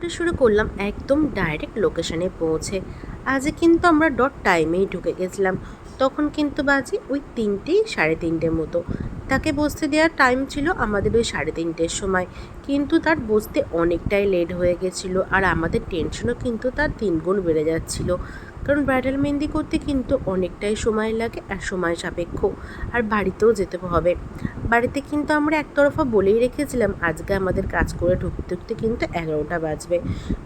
ভিডিওটা শুরু করলাম একদম ডাইরেক্ট লোকেশানে পৌঁছে। আজকে কিন্তু আমরা ডট টাইমেই ঢুকে গেছিলাম। তখন কিন্তু বাজে ওই তিনটেই সাড়ে তিনটের মতো। তাকে বসতে দেওয়ার টাইম ছিল আমাদের ওই সাড়ে তিনটের সময়। কিন্তু তার বসতে অনেকটাই লেট হয়ে গেছিল আর আমাদের টেনশনও কিন্তু তার তিন গুণ বেড়ে যাচ্ছিল। কারণ ব্রাইডাল মেহেন্দি করতে কিন্তু অনেকটাই সময় লাগে আর সময় সাপেক্ষ আর বাড়িতেও যেতে হবে। বাড়িতে কিন্তু আমরা একতরফা বলেই রেখেছিলাম, আজকে আমাদের কাজ করে ঢুকতে ঢুকতে কিন্তু এগারোটা বাজবে।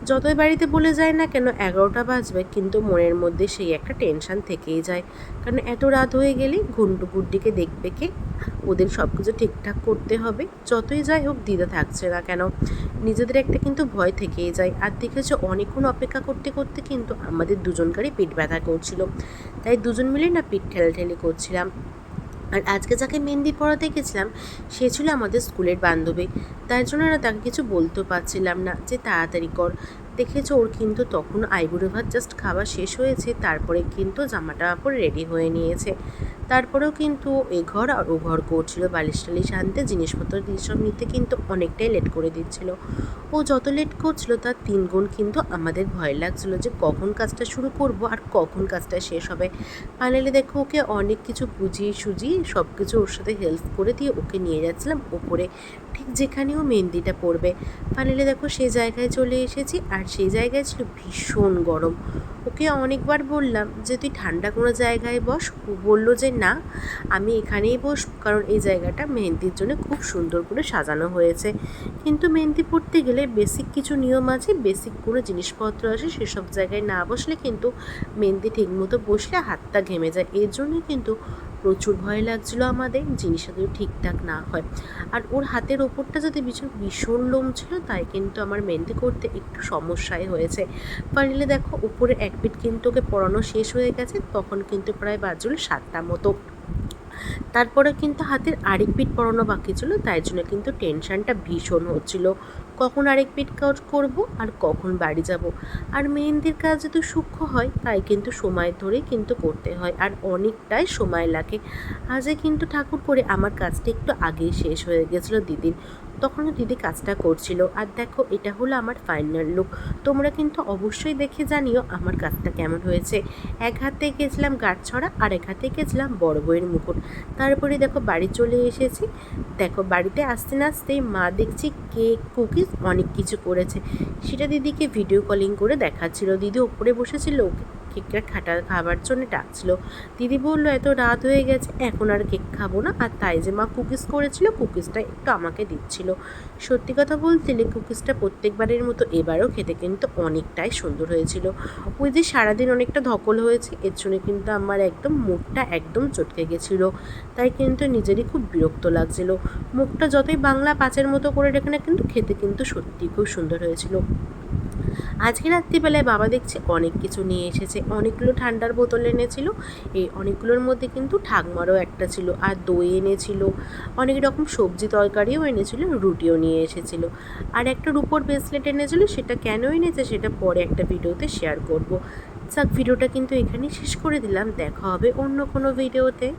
যতই বাড়িতে বলে যায় না কেন, এগারোটা বাজবে কিন্তু মনের মধ্যে সেই একটা টেনশন থেকেই যায়। কারণ এত রাত হয়ে গেলে ঘন্টু গুড্ডিকে দেখবে কে? ওদের সব কিছু ঠিকঠাক করতে হবে। যতই যাই হোক, দিদা থাকছে না। কেন? নিজেদের একটা কিন্তু ভয় থেকেই যায়। আর দেখেছ, অনেকক্ষণ অপেক্ষা করতে করতে কিন্তু আমাদের দুজনকারই পেট ব্যথা করছিল। তাই দুজন মিলে না পিঠ ঠেলাঠেলি করছিলাম। আর আজকে যাকে মেহেন্দি পড়াতে গেছিলাম, সে ছিল আমাদের স্কুলের বান্ধবী। তাই জন্য না তাকে কিছু বলতেও পারছিলাম না যে তাড়াতাড়ি কর। দেখেছ, ওর কিন্তু তখন আইবুড়ো ভাত জাস্ট খাওয়া শেষ হয়েছে, তারপরে কিন্তু জামাটা পরে রেডি হয়ে নিয়েছে। তারপরেও কিন্তু এ ঘর আর ও ঘর করছিল, বালিশ টালিশ আনতে, জিনিসপত্র সব নিতে কিন্তু অনেকটাই লেট করে দিচ্ছিল। ও যত লেট করছিল, তার তিন গুণ কিন্তু আমাদের ভয় লাগছিল যে কখন কাজটা শুরু করব আর কখন কাজটা শেষ হবে। ফাইনালি দেখো, ওকে অনেক কিছু বুঝিয়ে সুজিয়ে সব কিছু ওর সাথে হেল্প করে দিয়ে ওকে নিয়ে যাচ্ছিলাম ওপরে, ঠিক যেখানেও মেহেন্দিটা পড়বে ফাইনালি দেখো সেই জায়গায় চলে এসেছি আর সেই জায়গায় ছিল ভীষণ গরম। ওকে অনেকবার বললাম, যে তুই ঠান্ডা কোনো জায়গায় বস। ও বলল যে, না, আমি এখানেই বসবো, কারণ এই জায়গাটা মেহেন্দির জন্য খুব সুন্দর করে সাজানো হয়েছে। কিন্তু মেহেন্দি পড়তে গেলে বেসিক কিছু নিয়ম আছে বেসিক কোনো জিনিসপত্র আছে সেসব জায়গায় না বসলে কিন্তু মেহেন্দি ঠিকমতো বসলে হাতটা ঘেমে যায়। এর জন্যই কিন্তু প্রচুর ভয় লাগছিল আমাদের, জিনিসটা যদি ঠিকঠাক না হয়। আর ওর হাতের ওপরটা যদি ভীষণ ভীষণ লোম ছিল, তাই কিন্তু আমার মেহেন্দি করতে একটু সমস্যায় হয়েছে। পারলে দেখো, উপরে এক পিট কিন্তু ওকে পড়ানো শেষ হয়ে গেছে, তখন কিন্তু প্রায় বাজল সাতটা মতো। তারপরে কিন্তু হাতের আরেক পিঠ পরানো বাকি ছিল, তাই জন্য কিন্তু টেনশানটা ভীষণ হচ্ছিল। কখন আরেক পিঠ কাজ করব আর কখন বাড়ি যাব? আর মেহেন্দির কাজ যেহেতু সূক্ষ্ম হয়, তাই কিন্তু সময় ধরে কিন্তু করতে হয় আর অনেকটাই সময় লাগে। আজে কিন্তু ঠাকুর করে আমার কাজটা একটু আগেই শেষ হয়ে গেছিল দিদির। তখনও দিদি কাজটা করছিল। আর দেখো, এটা হলো আমার ফাইনাল লুক তোমরা কিন্তু অবশ্যই দেখে জানিও আমার কাজটা কেমন হয়েছে। এক হাতে গেছিলাম গাছ ছড়া আর এক হাতে গেছিলাম বড় বইয়ের মুকুট। তারপরে দেখো, বাড়ি চলে এসেছি। দেখো, বাড়িতে আসতে না আসতেই মা দেখছি কেক, কুকিজ অনেক কিছু করেছে। সেটা দিদিকে ভিডিও কলিং করে দেখাচ্ছিল। দিদি ওপরে বসেছিল, ওকে কেকটা খাটা খাবার জন্য ডাকছিল। দিদি বলল, এত রাত হয়ে গেছে, এখন আর কেক খাব না। আর তাই যে মা কুকিজ করেছিল, কুকিজটা একটু আমাকে দিচ্ছিল। সত্যি কথা বলতে কুকিজটা প্রত্যেকবারের মতো এবারও খেতে কিন্তু অনেকটাই সুন্দর হয়েছিল। ওই যে সারাদিন অনেকটা ধকল হয়েছে, এর জন্য কিন্তু আমার একদম মুখটা একদম চটকে গেছিল। তাই কিন্তু নিজেরই খুব বিরক্ত লাগছিল। মুখটা যতই বাংলা পাঁচের মতো করে রেখে না কিন্তু খেতে কিন্তু সত্যি খুব সুন্দর হয়েছিল। আজকে রাত্রিবেলায় বাবা দেখছে অনেক কিছু নিয়ে এসেছে। অনেকগুলো ঠান্ডার বোতল এনেছিল। এই অনেকগুলোর মধ্যে কিন্তু ঠাকমারও একটা ছিল আর দই এনেছিল। অনেক রকম সবজি তরকারিও এনেছিল, রুটিও নিয়ে এসেছিল। আর একটা রুপোর ব্রেসলেট এনেছিল, সেটা কেন এনেছে সেটা পরে একটা ভিডিওতে শেয়ার করব। যাক, ভিডিওটা কিন্তু এখানেই শেষ করে দিলাম। দেখা হবে অন্য কোনো ভিডিওতে।